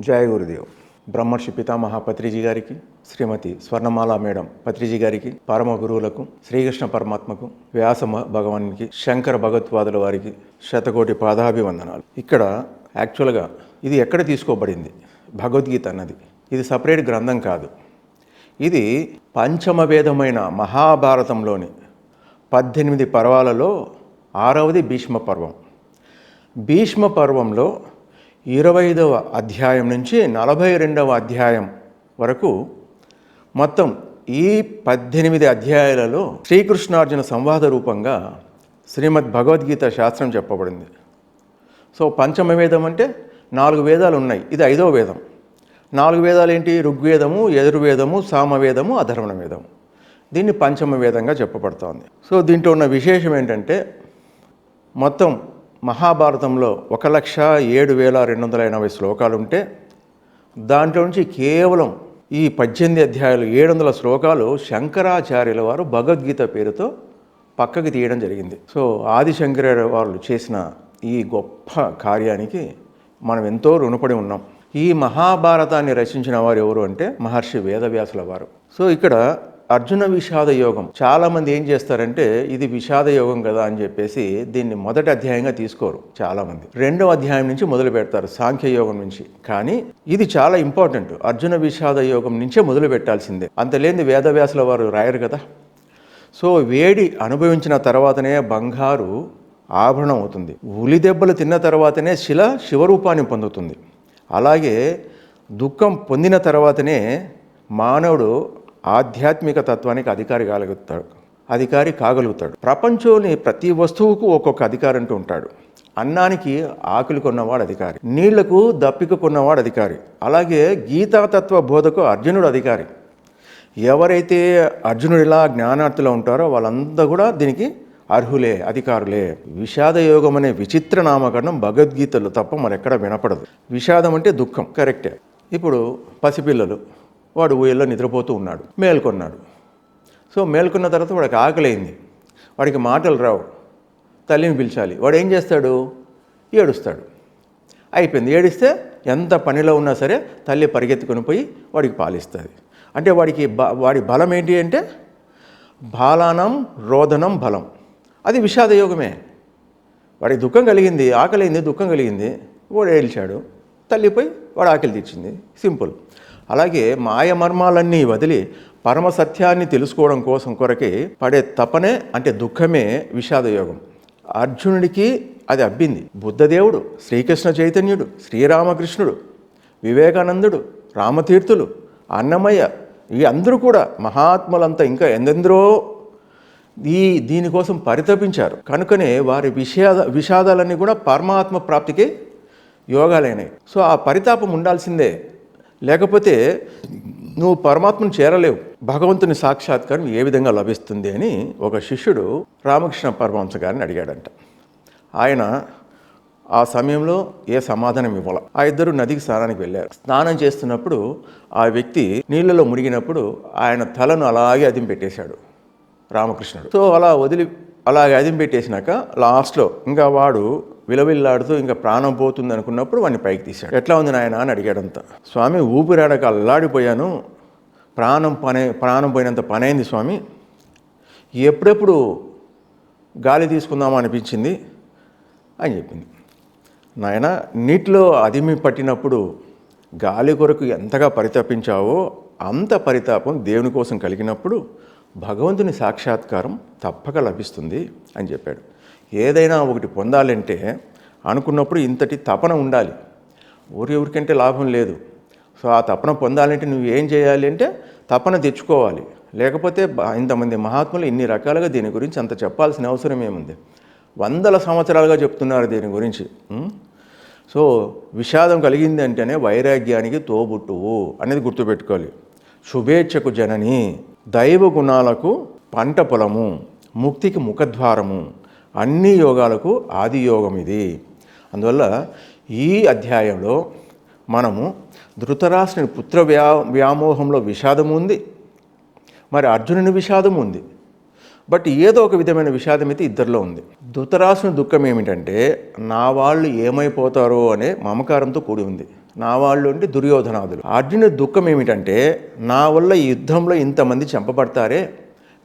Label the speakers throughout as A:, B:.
A: జయ గురుదేవ్. బ్రహ్మర్షి పితామహ పత్రిజీ గారికి శ్రీమతి స్వర్ణమాల మేడం పత్రిజీ గారికి పరమ గురువులకు శ్రీకృష్ణ పరమాత్మకు వ్యాస భగవానికి శంకర భగవత్పాదుల వారికి శతకోటి పాదాభివందనాలు. ఇక్కడ యాక్చువల్గా ఇది ఎక్కడ తీసుకోబడింది? భగవద్గీత అన్నది. ఇది సపరేట్ గ్రంథం కాదు. ఇది పంచమవేదమైన మహాభారతంలోని పద్దెనిమిది పర్వాలలో ఆరవది భీష్మ పర్వం భీష్మ పర్వంలో ఇరవై ఐదవ అధ్యాయం నుంచి నలభై రెండవ అధ్యాయం వరకు మొత్తం ఈ పద్దెనిమిది అధ్యాయాలలో శ్రీకృష్ణార్జున సంవాద రూపంగా శ్రీమద్ భగవద్గీత శాస్త్రం చెప్పబడింది. సో పంచమ వేదం అంటే నాలుగు వేదాలు ఉన్నాయి. ఇది ఐదవ వేదం. నాలుగు వేదాలు ఏంటి? ఋగ్వేదము యజుర్వేదము సామవేదము అధర్వణ వేదము దీన్ని పంచమ వేదంగా చెప్పబడుతోంది. సో దీంట్లో ఉన్న విశేషం ఏంటంటే మొత్తం మహాభారతంలో ఒక లక్ష ఏడు వేల రెండు వందల ఎనభై శ్లోకాలు ఉంటే దాంట్లో నుంచి కేవలం ఈ పద్దెనిమిది అధ్యాయాలు ఏడు వందల శ్లోకాలు శంకరాచార్యుల వారు భగవద్గీత పేరుతో పక్కకి తీయడం జరిగింది. సో ఆదిశంకర వాళ్ళు చేసిన ఈ గొప్ప కార్యానికి మనం ఎంతో రుణపడి ఉన్నాం. ఈ మహాభారతాన్ని రచించిన వారు ఎవరు అంటే మహర్షి వేదవ్యాసుల వారు. సో ఇక్కడ అర్జున విషాద యోగం. చాలామంది ఏం చేస్తారంటే ఇది విషాద యోగం కదా అని చెప్పేసి దీన్ని మొదటి అధ్యాయంగా తీసుకోరు చాలామంది. రెండవ అధ్యాయం నుంచి మొదలు పెడతారు సాంఖ్య యోగం నుంచి. కానీ ఇది చాలా ఇంపార్టెంట్. అర్జున విషాద యోగం నుంచే మొదలు పెట్టాల్సిందే. అంతలేని వేదవ్యాసుల వారు రాయరు కదా. సో వేడి అనుభవించిన తర్వాతనే బంగారు ఆభరణం అవుతుంది. ఉలి దెబ్బలు తిన్న తర్వాతనే శిల శివరూపాన్ని పొందుతుంది. అలాగే దుఃఖం పొందిన తర్వాతనే మానవుడు ఆధ్యాత్మిక తత్వానికి అధికారి కాగలుగుతాడు. అధికారి కాగలుగుతాడు. ప్రపంచంలోని ప్రతి వస్తువుకు ఒక్కొక్క అధికారి అంటూ ఉంటాడు. అన్నానికి ఆకులు కొన్నవాడు అధికారి. నీళ్ళకు దప్పిక కొన్నవాడు అధికారి. అలాగే గీతాతత్వ బోధకు అర్జునుడు అధికారి. ఎవరైతే అర్జునుడిలా జ్ఞానార్థులు ఉంటారో వాళ్ళంతా కూడా దీనికి అర్హులే అధికారులే. విషాద యోగం అనే విచిత్ర నామకరణం భగవద్గీతలు తప్ప మరెక్కడ వినపడదు. విషాదం అంటే దుఃఖం. కరెక్టే. ఇప్పుడు పసిపిల్లలు. వాడు ఊయల్లో నిద్రపోతూ ఉన్నాడు మేల్కొన్నాడు. సో మేల్కొన్న తర్వాత వాడికి ఆకలైంది. వాడికి మాటలు రావు. తల్లిని పిలిచాలి. వాడు ఏం చేస్తాడు? ఏడుస్తాడు. అయిపోయింది. ఏడిస్తే ఎంత పనిలో ఉన్నా సరే తల్లి పరిగెత్తుకొని పోయి వాడికి పాలిస్తుంది. అంటే వాడికి బ వాడి బలం ఏంటి అంటే బాలానం రోదనం బలం. అది విషాదయోగమే వాడికి దుఃఖం కలిగింది ఆకలింది దుఃఖం కలిగింది. వాడు ఏడిచాడు. తల్లిపోయి వాడు ఆకలి తీర్చింది. సింపుల్. అలాగే మాయ మర్మాలన్నీ వదిలి పరమ సత్యాన్ని తెలుసుకోవడం కోసం కొరకే పడే తపనే అంటే దుఃఖమే విషాదయోగం. అర్జునుడికి అది అబ్బింది. బుద్ధదేవుడు శ్రీకృష్ణ చైతన్యుడు శ్రీరామకృష్ణుడు వివేకానందుడు రామతీర్థులు అన్నమయ్య ఇవి అందరూ కూడా మహాత్ములంతా ఇంకా ఎందెందరో ఈ దీనికోసం పరితపించారు. కనుకనే వారి విషాద విషాదాలన్నీ కూడా పరమాత్మ ప్రాప్తికి యోగాలైనాయి సో ఆ పరితాపం ఉండాల్సిందే. లేకపోతే నువ్వు పరమాత్మను చేరలేవు. భగవంతుని సాక్షాత్కారం ఏ విధంగా లభిస్తుంది అని ఒక శిష్యుడు రామకృష్ణ పరమహంస గారిని అడిగాడంట. ఆయన ఆ సమయంలో ఏ సమాధానం ఇవ్వాల? ఆ ఇద్దరు నదికి స్నానానికి వెళ్ళారు. స్నానం చేస్తున్నప్పుడు ఆ వ్యక్తి నీళ్ళలో మునిగినప్పుడు ఆయన తలను అలాగే అదిం పెట్టేశాడు రామకృష్ణుడు. సో అలా వదిలి అలాగే అదిం పెట్టేసినాక లాస్ట్లో ఇంకా వాడు విలవిల్లాడుతూ ఇంకా ప్రాణం పోతుంది అనుకున్నప్పుడు వాడిని పైకి తీశాడు. ఎట్లా ఉంది నాయన అని అడిగాడంత. స్వామి ఊపిరాడక అల్లాడిపోయాను. ప్రాణం పనే ప్రాణం పోయినంత పనైంది స్వామి. ఎప్పుడెప్పుడు గాలి తీసుకుందామా అనిపించింది అని చెప్పింది. నాయన నీటిలో అదిమి పట్టినప్పుడు గాలి కొరకు ఎంతగా పరితపించావో అంత పరితాపం దేవుని కోసం కలిగినప్పుడు భగవంతుని సాక్షాత్కారం తప్పక లభిస్తుంది అని చెప్పాడు. ఏదైనా ఒకటి పొందాలంటే అనుకున్నప్పుడు ఇంతటి తపన ఉండాలి. ఊరి ఊరికంటే లాభం లేదు. సో ఆ తపన పొందాలంటే నువ్వు ఏం చేయాలి అంటే తపన తెచ్చుకోవాలి. లేకపోతే ఇంతమంది మహాత్ములు ఇన్ని రకాలుగా దీని గురించి అంత చెప్పాల్సిన అవసరం ఏముంది? వందల సంవత్సరాలుగా చెప్తున్నారు దీని గురించి. సో విషాదం కలిగింది అంటేనే వైరాగ్యానికి తోబుట్టువు అనేది గుర్తుపెట్టుకోవాలి. శుభేచ్ఛకు జనని దైవ గుణాలకు పంట పొలము ముక్తికి ముఖద్వారము అన్ని యోగాలకు ఆది యోగం ఇది. అందువల్ల ఈ అధ్యాయంలో మనము ధృతరాష్ట్రుని పుత్ర వ్యా వ్యామోహంలో విషాదం ఉంది. మరి అర్జునుని విషాదం ఉంది. బట్ ఏదో ఒక విధమైన విషాదం అయితే ఇద్దరిలో ఉంది. ధృతరాష్ట్రుని దుఃఖం ఏమిటంటే నా వాళ్ళు ఏమైపోతారో అనే మమకారంతో కూడి ఉంది. నా వాళ్ళు అంటే దుర్యోధనాదులు. అర్జునుడి దుఃఖం ఏమిటంటే నా వల్ల ఈ యుద్ధంలో ఇంతమంది చంపబడతారే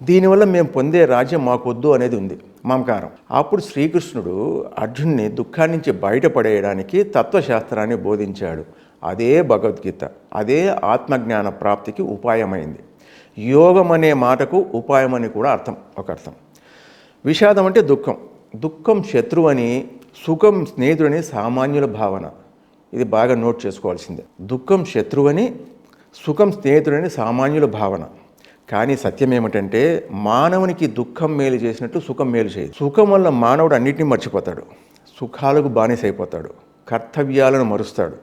A: దీనివల్ల మేము పొందే రాజ్యం మాకొద్దు అనేది ఉంది మమకారం. అప్పుడు శ్రీకృష్ణుడు అర్జున్ని దుఃఖాన్ని నుంచి బయటపడేయడానికి తత్వశాస్త్రాన్ని బోధించాడు. అదే భగవద్గీత అదే ఆత్మజ్ఞాన ప్రాప్తికి ఉపాయమైంది. యోగం అనే మాటకు ఉపాయం అని కూడా అర్థం ఒక అర్థం. విషాదం అంటే దుఃఖం. దుఃఖం శత్రువు అని సుఖం స్నేహితుడని సామాన్యుల భావన. ఇది బాగా నోట్ చేసుకోవాల్సిందే. దుఃఖం శత్రువని సుఖం స్నేహితుడని సామాన్యుల భావన. కానీ సత్యం ఏమిటంటే మానవునికి దుఃఖం మేలు చేసినట్టు సుఖం మేలు చేయదు. సుఖం వల్ల మానవుడు అన్నిటిని మర్చిపోతాడు. సుఖాలకు బానిసైపోతాడు. కర్తవ్యాలను మరుస్తాడు.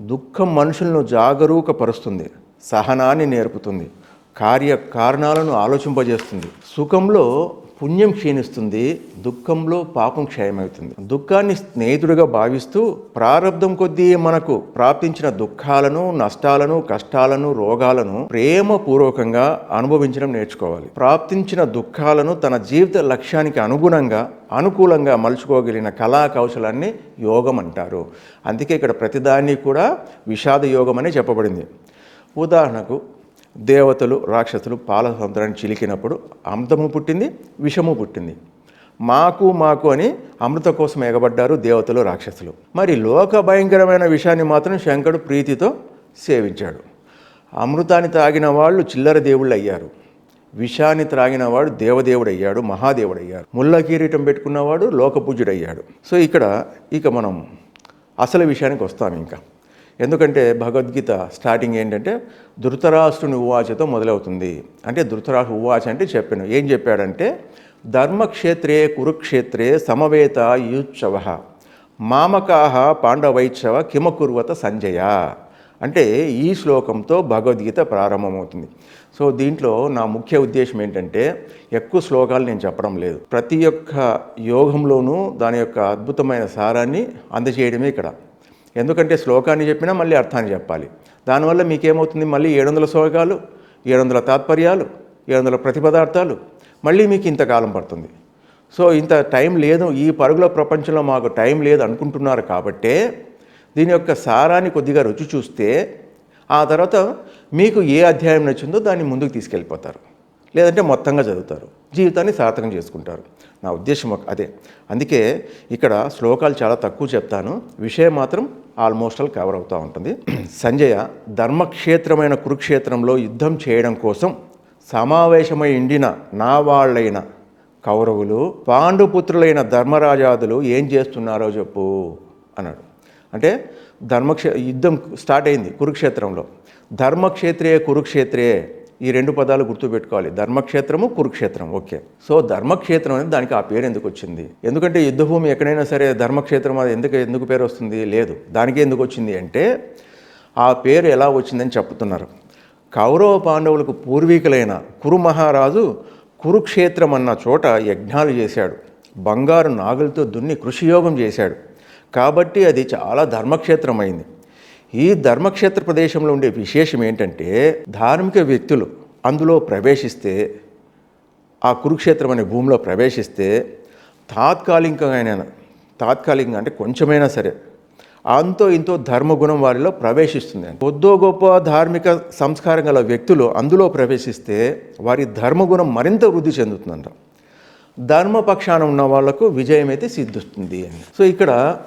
A: దుఃఖం మనుషులను జాగరూకపరుస్తుంది. సహనాన్ని నేర్పుతుంది. కార్య కారణాలను ఆలోచింపజేస్తుంది. సుఖంలో పుణ్యం క్షీణిస్తుంది దుఃఖంలో పాపం క్షయమవుతుంది. దుఃఖాన్ని స్నేహితుడిగా భావిస్తూ ప్రారంధం కొద్దీ మనకు ప్రాప్తించిన దుఃఖాలను నష్టాలను కష్టాలను రోగాలను ప్రేమపూర్వకంగా అనుభవించడం నేర్చుకోవాలి. ప్రాప్తించిన దుఃఖాలను తన జీవిత లక్ష్యానికి అనుగుణంగా అనుకూలంగా మలుచుకోగలిగిన కళా కౌశలాన్ని యోగం అంటారు. అందుకే ఇక్కడ ప్రతిదాన్ని కూడా విషాద యోగం అని చెప్పబడింది. ఉదాహరణకు దేవతలు రాక్షసులు పాల సముద్రాన్ని చిలికినప్పుడు అమృతము పుట్టింది విషము పుట్టింది. మాకు మాకు అని అమృత కోసం ఎగబడ్డారు దేవతలు రాక్షసులు. మరి లోక భయంకరమైన విషయాన్ని మాత్రం శంకరుడు ప్రీతితో సేవించాడు. అమృతాన్ని తాగిన వాళ్ళు చిల్లర దేవుళ్ళు అయ్యారు. విషాన్ని త్రాగిన వాడు దేవదేవుడు అయ్యాడు మహాదేవుడు అయ్యాడు ముళ్ళ కిరీటం పెట్టుకున్నవాడు లోకపూజ్యుడు అయ్యాడు. సో ఇక్కడ ఇక మనం అసలు విషయానికి వస్తాం ఇంకా. ఎందుకంటే భగవద్గీత స్టార్టింగ్ ఏంటంటే ధృతరాష్ట్రుని ఉవాచతో మొదలవుతుంది. అంటే ధృతరాష్ట్ర ఉవాచ అంటే చెప్పాను. ఏం చెప్పాడంటే ధర్మక్షేత్రే కురుక్షేత్రే సమవేత యుత్సవ మామకాహ పాండవైత్సవ కిమకుర్వత సంజయ. అంటే ఈ శ్లోకంతో భగవద్గీత ప్రారంభమవుతుంది. సో దీంట్లో నా ముఖ్య ఉద్దేశం ఏంటంటే ఎక్కువ శ్లోకాలు నేను చెప్పడం లేదు. ప్రతి ఒక్క యోగంలోనూ దాని యొక్క అద్భుతమైన సారాన్ని అందజేయడమే ఇక్కడ. ఎందుకంటే శ్లోకాన్ని చెప్పినా మళ్ళీ అర్థాన్ని చెప్పాలి. దానివల్ల మీకేమవుతుంది? మళ్ళీ ఏడు వందల శ్లోకాలు ఏడు వందల తాత్పర్యాలు ఏడు వందల ప్రతిపదార్థాలు మళ్ళీ మీకు ఇంతకాలం పడుతుంది. సో ఇంత టైం లేదు. ఈ పరుగుల ప్రపంచంలో మాకు టైం లేదు అనుకుంటున్నారు కాబట్టే దీని యొక్క సారాన్ని కొద్దిగా రుచి చూస్తే ఆ తర్వాత మీకు ఏ అధ్యాయం నచ్చిందో దాన్ని ముందుకు తీసుకెళ్ళిపోతారు. లేదంటే మొత్తంగా చదువుతారు. జీవితాన్ని సార్థకం చేసుకుంటారు. నా ఉద్దేశం ఒక- అదే. అందుకే ఇక్కడ శ్లోకాలు చాలా తక్కువ చెప్తాను. విషయం మాత్రం ఆల్మోస్ట్ ఆల్ కవర్ అవుతూ ఉంటుంది. సంజయ ధర్మక్షేత్రమైన కురుక్షేత్రంలో యుద్ధం చేయడం కోసం సమావేశమై ఉండిన నా వాళ్ళైన కౌరవులు పాండుపుత్రులైన ధర్మరాజాదులు ఏం చేస్తున్నారో చెప్పు అన్నాడు. అంటే ధర్మక్షే యుద్ధం స్టార్ట్ అయింది కురుక్షేత్రంలో. ధర్మక్షేత్రే కురుక్షేత్రే ఈ రెండు పదాలు గుర్తుపెట్టుకోవాలి. ధర్మక్షేత్రము కురుక్షేత్రం ఓకే. సో ధర్మక్షేత్రం అనేది దానికి ఆ పేరు ఎందుకు వచ్చింది? ఎందుకంటే యుద్ధభూమి ఎక్కడైనా సరే ధర్మక్షేత్రం అది ఎందుకు ఎందుకు పేరు వస్తుంది? లేదు. దానికి ఎందుకు వచ్చింది అంటే ఆ పేరు ఎలా వచ్చిందని చెప్తున్నారు. కౌరవ పాండవులకు పూర్వీకులైన కురు మహారాజు కురుక్షేత్రం అన్న చోట యజ్ఞాలు చేశాడు. బంగారు నాగులతో దున్ని కృషియోగం చేశాడు. కాబట్టి అది చాలా ధర్మక్షేత్రం అయింది ఈ ధర్మక్షేత్ర ప్రదేశంలో ఉండే విశేషం ఏంటంటే ధార్మిక వ్యక్తులు అందులో ప్రవేశిస్తే ఆ కురుక్షేత్రం అనే భూమిలో ప్రవేశిస్తే తాత్కాలికంగా తాత్కాలికంగా అంటే కొంచెమైనా సరే అంతో ఇంతో ధర్మగుణం వారిలో ప్రవేశిస్తుంది కొద్దో గొప్ప ధార్మిక సంస్కారం గల వ్యక్తులు అందులో ప్రవేశిస్తే వారి ధర్మగుణం మరింత వృద్ధి చెందుతుందంట. ధర్మపక్షాన ఉన్న వాళ్ళకు విజయం అయితే సిద్ధిస్తుంది అని. సో ఇక్కడ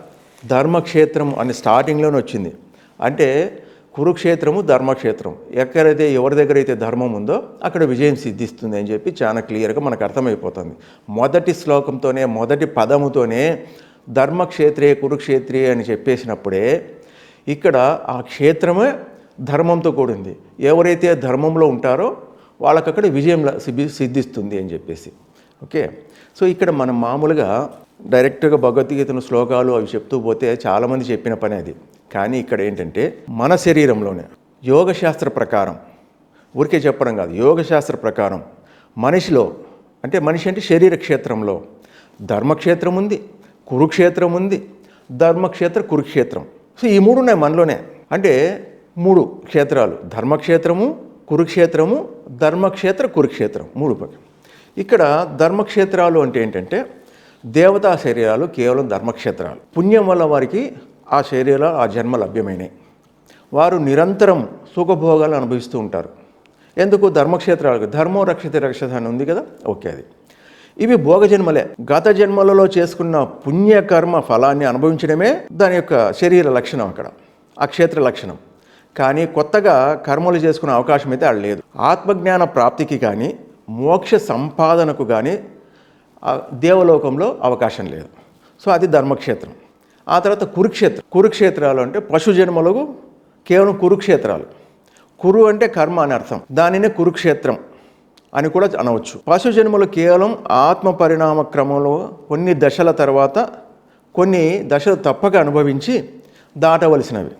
A: ధర్మక్షేత్రం అనే స్టార్టింగ్లోనే వచ్చింది. అంటే కురుక్షేత్రము ధర్మక్షేత్రం. ఎక్కడైతే ఎవరి దగ్గర అయితే ధర్మం ఉందో అక్కడ విజయం సిద్ధిస్తుంది అని చెప్పి చాలా క్లియర్గా మనకు అర్థమైపోతుంది. మొదటి శ్లోకంతోనే మొదటి పదముతోనే ధర్మక్షేత్రే కురుక్షేత్రే అని చెప్పేసినప్పుడే ఇక్కడ ఆ క్షేత్రమే ధర్మంతో కూడింది. ఎవరైతే ధర్మంలో ఉంటారో వాళ్ళకి అక్కడ విజయం సిద్ధి- సిద్ధిస్తుంది అని చెప్పేసి. ఓకే? సో ఇక్కడ మనం మామూలుగా డైరెక్ట్గా భగవద్గీతను శ్లోకాలు అవి చెప్తూ పోతే చాలామంది చెప్పిన పని అది. కానీ ఇక్కడ ఏంటంటే మన శరీరంలోనే యోగశాస్త్ర ప్రకారం ఊరికే చెప్పడం కాదు యోగశాస్త్ర ప్రకారం మనిషిలో అంటే మనిషి అంటే శరీర క్షేత్రంలో ధర్మక్షేత్రం ఉంది కురుక్షేత్రం ఉంది ధర్మక్షేత్ర కురుక్షేత్రం. సో ఈ మూడు ఉన్నాయి మనలోనే. అంటే మూడు క్షేత్రాలు ధర్మక్షేత్రము కురుక్షేత్రము ధర్మక్షేత్ర కురుక్షేత్రం మూడు ఇక్కడ ధర్మక్షేత్రాలు అంటే ఏంటంటే దేవతా శరీరాలు కేవలం ధర్మక్షేత్రాలు. పుణ్యం వల్ల వారికి ఆ శరీర ఆ జన్మ లభ్యమైనవి వారు నిరంతరం సుఖభోగాలు అనుభవిస్తూ ఉంటారు. ఎందుకు? ధర్మక్షేత్రాలకు ధర్మం రక్షిత రక్షత అని ఉంది కదా? ఓకే అది. ఇవి భోగ జన్మలే గత జన్మలలో చేసుకున్న పుణ్యకర్మ ఫలాన్ని అనుభవించడమే దాని యొక్క శరీర లక్షణం అక్కడ. ఆ క్షేత్ర లక్షణం. కానీ కొత్తగా కర్మలు చేసుకునే అవకాశం అయితే ఆడ లేదు. ఆత్మజ్ఞాన ప్రాప్తికి కానీ మోక్ష సంపాదనకు కానీ దేవలోకంలో అవకాశం లేదు. సో అది ధర్మక్షేత్రం. ఆ తర్వాత కురుక్షేత్ర. కురుక్షేత్రాలు అంటే పశు జన్మలకు కేవలం కురుక్షేత్రాలు. కురు అంటే కర్మ అని అర్థం. దానినే కురుక్షేత్రం అని కూడా అనవచ్చు. పశు జన్మలు కేవలం ఆత్మ పరిణామ క్రమంలో కొన్ని దశల తర్వాత కొన్ని దశలు తప్పక అనుభవించి దాటవలసినవి.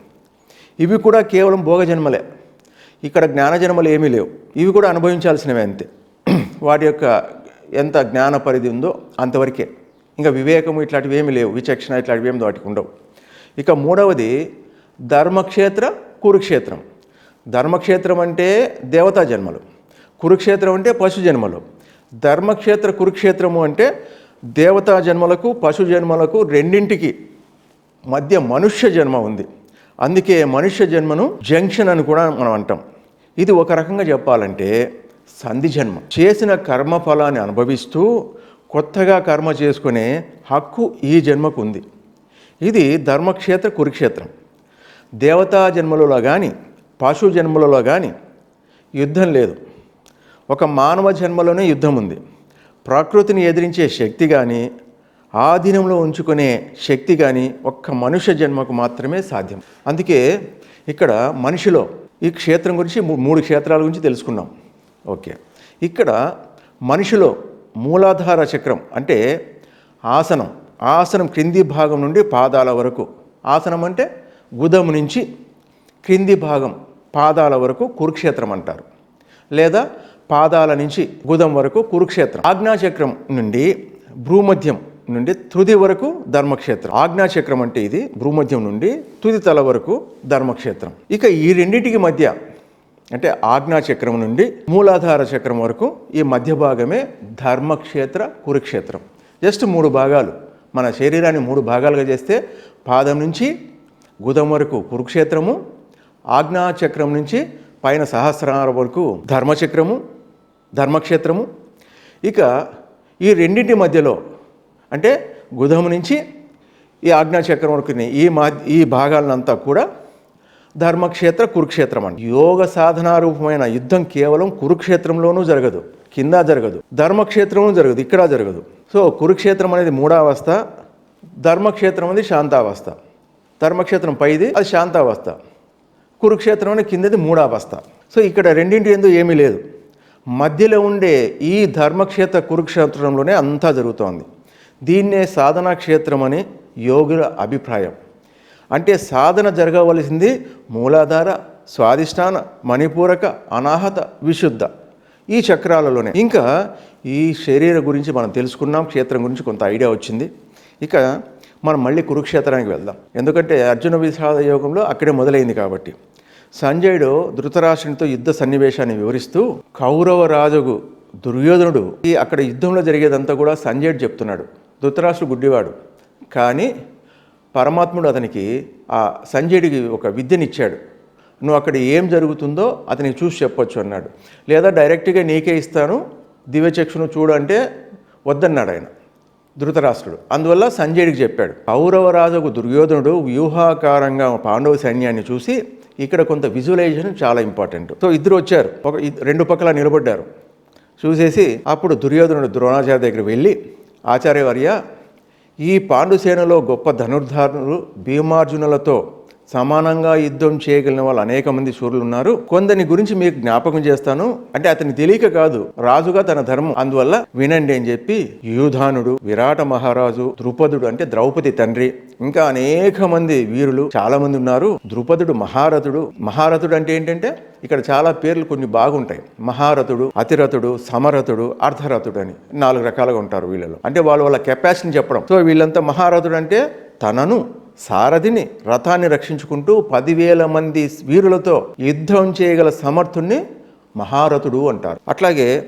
A: ఇవి కూడా కేవలం భోగ జన్మలే ఇక్కడ జ్ఞాన జన్మలు ఏమీ లేవు. ఇవి కూడా అనుభవించాల్సినవి అంతే. వాటి యొక్క ఎంత జ్ఞాన పరిధి ఉందో అంతవరకే. ఇంకా వివేకము ఇట్లాంటివి ఏమి లేవు విచక్షణ ఇట్లాంటివి ఏమి వాటికి ఉండవు. ఇక మూడవది ధర్మక్షేత్ర కురుక్షేత్రం. ధర్మక్షేత్రం అంటే దేవతా జన్మలు కురుక్షేత్రం అంటే పశు జన్మలు. ధర్మక్షేత్ర కురుక్షేత్రము అంటే దేవతా జన్మలకు పశు జన్మలకు రెండింటికి మధ్య మనుష్య జన్మ ఉంది. అందుకే మనుష్య జన్మను జంక్షన్ అని కూడా మనం అంటాం. ఇది ఒక రకంగా చెప్పాలంటే సంధి జన్మ. చేసిన కర్మ ఫలాన్ని అనుభవిస్తూ కొత్తగా కర్మ చేసుకునే హక్కు ఈ జన్మకు ఉంది ఇది ధర్మక్షేత్ర కురుక్షేత్రం. దేవతా జన్మలలో కానీ పశు జన్మలలో కానీ యుద్ధం లేదు. ఒక మానవ జన్మలోనే యుద్ధం ఉంది ప్రకృతిని ఎదిరించే శక్తి కానీ ఆధీనంలో ఉంచుకునే శక్తి కానీ ఒక్క మనుష్య జన్మకు మాత్రమే సాధ్యం. అందుకే ఇక్కడ మనిషిలో ఈ క్షేత్రం గురించి మూ- మూడు క్షేత్రాల గురించి తెలుసుకున్నాం. ఓకే. ఇక్కడ మనిషిలో మూలాధార చక్రం అంటే ఆసనం. ఆసనం క్రింది భాగం నుండి పాదాల వరకు. ఆసనం అంటే గుదము నుంచి క్రింది భాగం పాదాల వరకు కురుక్షేత్రం అంటారు. లేదా పాదాల నుంచి గుదం వరకు కురుక్షేత్రం. ఆజ్ఞాచక్రం నుండి భ్రూమధ్యం నుండి తుది వరకు ధర్మక్షేత్రం. ఆజ్ఞాచక్రం అంటే ఇది భ్రూమధ్యం నుండి తుది తల వరకు ధర్మక్షేత్రం. ఇక ఈ రెండింటికి మధ్య అంటే ఆజ్ఞాచక్రం నుండి మూలాధార చక్రం వరకు ఈ మధ్య భాగమే ధర్మక్షేత్ర కురుక్షేత్రం. జస్ట్ మూడు భాగాలు. మన శరీరాన్ని మూడు భాగాలుగా చేస్తే పాదం నుంచి గుదం వరకు కురుక్షేత్రము ఆజ్ఞాచక్రం నుంచి పైన సహస్రార వరకు ధర్మచక్రము ధర్మక్షేత్రము. ఇక ఈ రెండింటి మధ్యలో అంటే గుదం నుంచి ఈ ఆజ్ఞాచక్రం వరకు ఈ మా ఈ భాగాలనంతా కూడా ధర్మక్షేత్ర కురుక్షేత్రం అని యోగ సాధనారూపమైన యుద్ధం కేవలం కురుక్షేత్రంలోనూ జరగదు. కింద జరగదు. ధర్మక్షేత్రంలో జరగదు. ఇక్కడ జరగదు. సో కురుక్షేత్రం అనేది మూడావస్థ ధర్మక్షేత్రం అనేది శాంతావస్థ. ధర్మక్షేత్రం పైది అది శాంతావస్థ. కురుక్షేత్రం అనేది కిందది మూడావస్థ. సో ఇక్కడ రెండింటి ఎందు ఏమీ లేదు. మధ్యలో ఉండే ఈ ధర్మక్షేత్ర కురుక్షేత్రంలోనే అంతా జరుగుతోంది. దీన్నే సాధనా క్షేత్రం అని యోగుల అభిప్రాయం. అంటే సాధన జరగవలసింది మూలాధార స్వాదిష్టాన మణిపూరక అనాహత విశుద్ధ ఈ చక్రాలలోనే. ఇంకా ఈ శరీర గురించి మనం తెలుసుకున్నాం క్షేత్రం గురించి కొంత ఐడియా వచ్చింది. ఇక మనం మళ్ళీ కురుక్షేత్రానికి వెళ్దాం. ఎందుకంటే అర్జున విషాద యోగంలో అక్కడే మొదలైంది కాబట్టి. సంజయుడు ధృతరాష్ట్రునితో యుద్ధ సన్నివేశాన్ని వివరిస్తూ కౌరవ రాజుకు దుర్యోధనుడు ఈ అక్కడ యుద్ధంలో జరిగేదంతా కూడా సంజయుడు చెప్తున్నాడు. ధృతరాష్ట్రుడు గుడ్డివాడు. కానీ పరమాత్ముడు అతనికి ఆ సంజయుడికి ఒక విద్యనిచ్చాడు. నువ్వు అక్కడ ఏం జరుగుతుందో అతనికి చూసి చెప్పొచ్చు అన్నాడు. లేదా డైరెక్ట్గా నీకే ఇస్తాను దివ్యచక్షును చూడు అంటే వద్దన్నాడు ఆయన ధృతరాష్ట్రుడు. అందువల్ల సంజయుడికి చెప్పాడు. కౌరవరాజుకు దుర్యోధనుడు వ్యూహాకారంగా పాండవ సైన్యాన్ని చూసి ఇక్కడ కొంత విజువలైజేషన్ చాలా ఇంపార్టెంట్. సో ఇద్దరు వచ్చారు. ఒక రెండు పక్కల నిలబడ్డారు. చూసేసి అప్పుడు దుర్యోధనుడు ద్రోణాచార్య దగ్గర వెళ్ళి ఆచార్యవర్య ఈ పాండుసేనలో గొప్ప ధనుర్ధారులు భీమార్జునులతో సమానంగా యుద్ధం చేయగలిగిన వాళ్ళు అనేక మంది సూర్యులు ఉన్నారు కొందరిని గురించి మీకు జ్ఞాపకం చేస్తాను. అంటే అతని తెలియక కాదు రాజుగా తన ధర్మం. అందువల్ల వినండి అని చెప్పి యూధానుడు విరాట మహారాజు ద్రుపదుడు అంటే ద్రౌపది తండ్రి ఇంకా అనేక మంది వీరులు చాలా మంది ఉన్నారు. ద్రుపదుడు మహారథుడు. మహారథుడు అంటే ఏంటంటే ఇక్కడ చాలా పేర్లు కొన్ని బాగుంటాయి. మహారథుడు అతిరథుడు సమరథుడు అర్ధరథుడు అని నాలుగు రకాలుగా ఉంటారు వీళ్ళలో. అంటే వాళ్ళు వాళ్ళ కెపాసిటీని చెప్పడం. సో వీళ్ళంతా మహారథుడు అంటే తనను. సారథిని రథాన్ని రక్షించుకుంటూ పదివేల మంది వీరులతో యుద్ధం చేయగల సమర్థుణ్ణి మహారథుడు అంటారు. అట్లాగే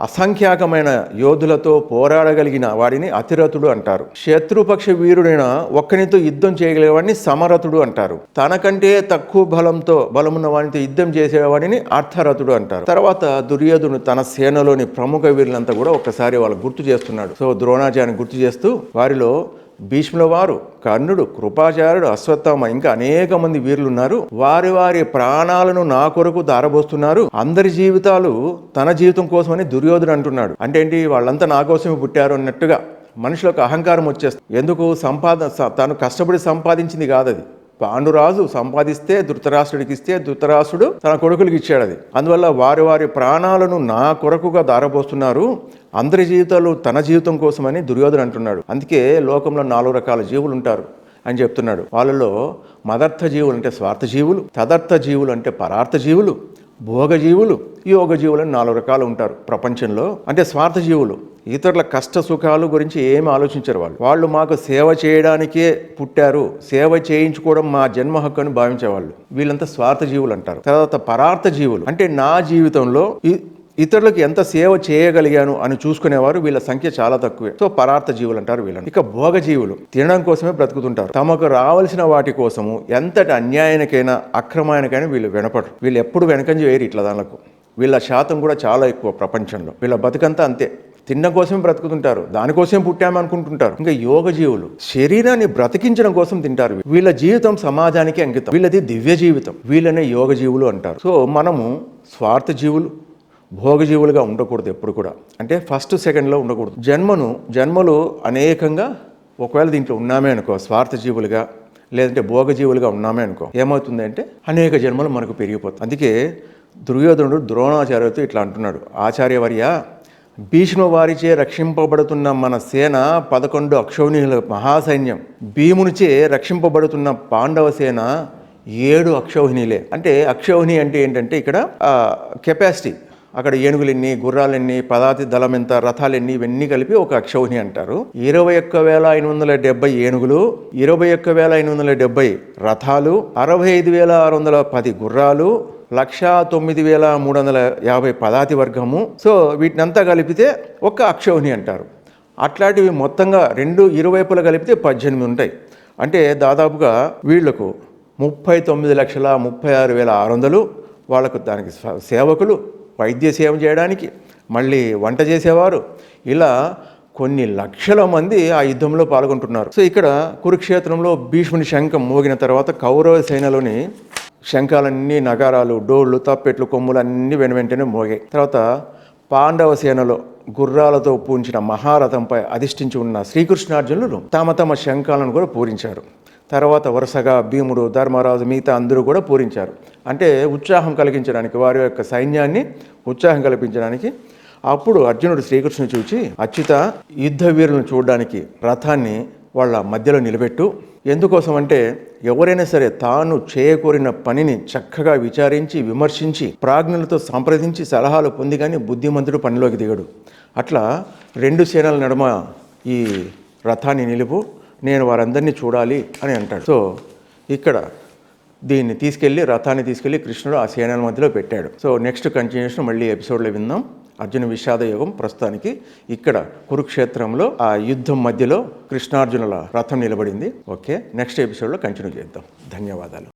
A: అసంఖ్యాకమైన యోధులతో పోరాడగలిగిన వాడిని అతిరథుడు అంటారు. శత్రుపక్ష వీరుడైన ఒక్కనితో యుద్ధం చేయగలిగేవాడిని సమరథుడు అంటారు. తనకంటే తక్కువ బలంతో బలమున్న వాడితో యుద్ధం చేసేవాడిని అర్థరథుడు అంటారు. తర్వాత దుర్యోధుడు తన సేనలోని ప్రముఖ వీరులంతా కూడా ఒక్కసారి వాళ్ళు గుర్తు చేస్తున్నాడు. సో ద్రోణాచార్యని గుర్తు చేస్తూ వారిలో భీష్ముల వారు కర్ణుడు కృపాచార్యుడు అశ్వత్థామ ఇంకా అనేక మంది వీరులు ఉన్నారు వారి వారి ప్రాణాలను నా కొరకు దారబోస్తున్నారు అందరి జీవితాలు తన జీవితం కోసమని దుర్యోధుడు అంటున్నాడు. అంటే ఏంటి? వాళ్ళంతా నా కోసమే పుట్టారు అన్నట్టుగా మనుషులకు అహంకారం వచ్చేస్తుంది. ఎందుకు? సంపాద స- తను కష్టపడి సంపాదించింది కాదు అది పాండురాజు సంపాదిస్తే ధృతరాష్ట్రుడికి ఇస్తే ధృతరాష్ట్రుడు తన కొడుకులకి ఇచ్చాడు అది అందువల్ల వారి వారి ప్రాణాలను నా కొరకుగా దారబోస్తున్నారు అందరి జీవితాలు తన జీవితం కోసమని దుర్యోధన అంటున్నాడు. అందుకే లోకంలో నాలుగు రకాల జీవులు ఉంటారు అని చెప్తున్నాడు. వాళ్ళలో మదర్థ జీవులు అంటే స్వార్థ జీవులు తదర్థ జీవులు అంటే పరార్థ జీవులు భోగజీవులు యోగ జీవులు అని నాలుగు రకాలు ఉంటారు ప్రపంచంలో. అంటే స్వార్థ జీవులు ఇతరుల కష్ట సుఖాలు గురించి ఏమి ఆలోచించరు వాళ్ళు. వాళ్ళు మాకు సేవ చేయడానికే పుట్టారు. సేవ చేయించుకోవడం మా జన్మ హక్కు అని భావించేవాళ్ళు. వీళ్ళంతా స్వార్థ జీవులు అంటారు. తర్వాత పరార్థ జీవులు. అంటే నా జీవితంలో ఇతరులకు ఎంత సేవ చేయగలిగాను అని చూసుకునేవారు వీళ్ళ సంఖ్య చాలా తక్కువే. సో పరార్థ జీవులు అంటారు వీళ్ళని. ఇక భోగ జీవులు తినడం కోసమే బ్రతుకుతుంటారు. తమకు రావాల్సిన వాటి కోసము ఎంతటి అన్యాయానికైనా అక్రమానికైనా వీళ్ళు వెనపడరు. వీళ్ళు ఎప్పుడు వెనకంజి వేయరు ఇట్లా దానికి వీళ్ళ శాతం కూడా చాలా ఎక్కువ ప్రపంచంలో. వీళ్ళ బతుకంతా అంతే. తిన్న కోసమే బ్రతుకుతుంటారు. దానికోసం పుట్టాము అనుకుంటుంటారు. ఇంకా యోగ జీవులు శరీరాన్ని బ్రతికించడం కోసం తింటారు వీళ్ళ జీవితం సమాజానికి అంకితం. వీళ్ళది దివ్య జీవితం. వీళ్ళనే యోగ జీవులు అంటారు. సో మనము స్వార్థ జీవులు భోగజీవులుగా ఉండకూడదు ఎప్పుడు కూడా. అంటే ఫస్ట్ సెకండ్లో ఉండకూడదు. జన్మను జన్మలు అనేకంగా ఒకవేళ దీంట్లో ఉన్నామే అనుకో స్వార్థ జీవులుగా లేదంటే భోగజీవులుగా ఉన్నామే అనుకో ఏమవుతుందంటే అనేక జన్మలు మనకు పెరిగిపోతుంది అందుకే దుర్యోధనుడు ద్రోణాచార్యతో ఇట్లా అంటున్నాడు. ఆచార్యవర్య భీష్మ వారిచే రక్షింపబడుతున్న మన సేన పదకొండు అక్షౌహిణుల మహాసైన్యం భీమునిచే రక్షింపబడుతున్న పాండవ సేన ఏడు అక్షౌహిణీలే. అంటే అక్షౌహిణి అంటే ఏంటంటే ఇక్కడ కెపాసిటీ అక్కడ ఏనుగులెన్ని గుర్రాలెన్ని పదాతి దళం ఎంత ఇవన్నీ కలిపి ఒక అక్షౌహిణి అంటారు. ఇరవై ఒక్క వేల ఐదు వందల డెబ్బై ఏనుగులు ఇరవై ఒక్క వేల ఐదు వందల డెబ్బై రథాలు అరవై ఐదు వేల ఆరు వందల పది గుర్రాలు లక్షా తొమ్మిది వేల మూడు వందల యాభై పదాతి వర్గము. సో వీటినంతా కలిపితే ఒక్క అక్షౌహిణి అంటారు. అట్లాంటివి మొత్తంగా రెండు ఇరువైపులా కలిపితే పద్దెనిమిది ఉంటాయి. అంటే దాదాపుగా వీళ్ళకు ముప్పై తొమ్మిది లక్షల ముప్పై ఆరు వేల ఆరు వందలు వాళ్ళకు దానికి సేవకులు వైద్య సేవ చేయడానికి మళ్ళీ వంట చేసేవారు. ఇలా కొన్ని లక్షల మంది ఆ యుద్ధంలో పాల్గొంటున్నారు. సో ఇక్కడ కురుక్షేత్రంలో భీష్ముని శంఖం మోగిన తర్వాత కౌరవ సేనలోని శంఖాలన్నీ నగారాలు డోళ్ళు తప్పెట్లు కొమ్ములు అన్నీ వెను వెంటనే మోగాయి. తర్వాత పాండవ సేనలో గుర్రాలతో పూంచిన మహారథంపై అధిష్ఠించి ఉన్న శ్రీకృష్ణార్జునులు తమ తమ శంఖాలను కూడా పూరించారు. తర్వాత వరుసగా భీముడు ధర్మరాజు మిగతా అందరూ కూడా పూరించారు. అంటే ఉత్సాహం కలిగించడానికి వారి యొక్క సైన్యాన్ని ఉత్సాహం కల్పించడానికి అప్పుడు అర్జునుడు శ్రీకృష్ణుని చూచి అచ్యుత యుద్ధ వీరులను చూడడానికి రథాన్ని వాళ్ళ మధ్యలో నిలబెట్టు. ఎందుకోసం అంటే ఎవరైనా సరే తాను చేయకూరిన పనిని చక్కగా విచారించి విమర్శించి ప్రాజ్ఞులతో సంప్రదించి సలహాలు పొంది కానీ బుద్ధిమంతుడు పనిలోకి దిగడు. అట్లా రెండు సేనల నడుమ ఈ రథాన్ని నిలుపు నేను వారందరినీ చూడాలి అని అంటాడు. సో ఇక్కడ దీన్ని తీసుకెళ్ళి రథాన్ని తీసుకెళ్ళి కృష్ణుడు ఆ సేనల మధ్యలో పెట్టాడు. సో నెక్స్ట్ కంటిన్యూషన్ మళ్ళీ ఎపిసోడ్లో విందాం. అర్జున విషాద యుగం ప్రస్తుతానికి ఇక్కడ కురుక్షేత్రంలో ఆ యుద్ధం మధ్యలో కృష్ణార్జునుల రథం నిలబడింది. ఓకే నెక్స్ట్ ఎపిసోడ్లో కంటిన్యూ చేద్దాం. ధన్యవాదాలు.